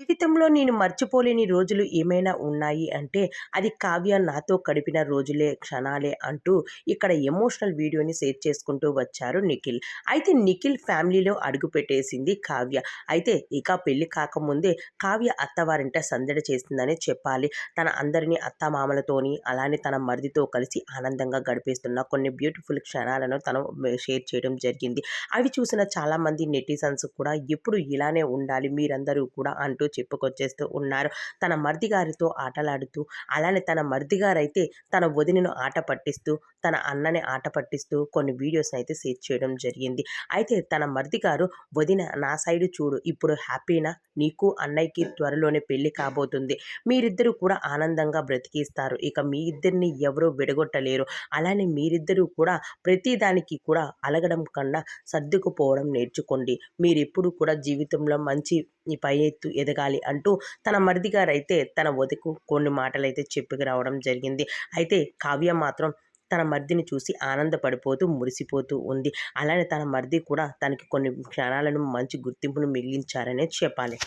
జీవితంలో నేను మర్చిపోలేని రోజులు ఏమైనా ఉన్నాయి అంటే అది కావ్య నాతో గడిపిన రోజులే క్షణాలే అంటూ ఇక్కడ ఎమోషనల్ వీడియోని షేర్ చేసుకుంటూ వచ్చారు నిఖిల్. అయితే నిఖిల్ ఫ్యామిలీలో అడుగు పెట్టేసింది కావ్య. అయితే ఇక పెళ్ళి కాకముందే కావ్య అత్తవారింట సందడి చేసిందని చెప్పాలి. తన అందరినీ అత్తమామలతోని అలానే తన మరిదితో కలిసి ఆనందంగా గడిపేస్తున్న కొన్ని బ్యూటిఫుల్ క్షణాలను తను షేర్ చేయడం జరిగింది. అవి చూసిన చాలామంది నెటిజన్స్ కూడా ఎప్పుడు ఇలానే ఉండాలి మీరందరూ కూడా అంటూ చెప్పుకొచ్చేస్తూ ఉన్నారు. తన మరిది గారితో ఆటలాడుతూ అలానే తన మర్దిగారైతే తన వదినను ఆట పట్టిస్తూ తన అన్నని ఆట పట్టిస్తూ కొన్ని వీడియోస్ అయితే షేర్ చేయడం జరిగింది. అయితే తన మరిది గారు వదిన నా సైడ్ చూడు ఇప్పుడు హ్యాపీనా? నీకు అన్నయ్యకి త్వరలోనే పెళ్ళి కాబోతుంది. మీరిద్దరూ కూడా ఆనందంగా బ్రతికిస్తారు. ఇక మీ ఇద్దరిని ఎవరూ విడగొట్టలేరు. అలానే మీరిద్దరూ కూడా ప్రతిదానికి కూడా అలగడం కన్నా సర్దుకుపోవడం నేర్చుకోండి. మీరెప్పుడు కూడా జీవితంలో మంచి పై ఎత్తు ఎదగాలి అంటూ తన మరిది గారైతే తన వదకు కొన్ని మాటలైతే చెప్పుకు రావడం జరిగింది. అయితే కావ్య మాత్రం తన మర్దిని చూసి ఆనందపడిపోతూ మురిసిపోతూ ఉంది. అలానే తన మరిది కూడా తనకి కొన్ని క్షణాలను మంచి గుర్తింపును మిగిలించారనే చెప్పాలి.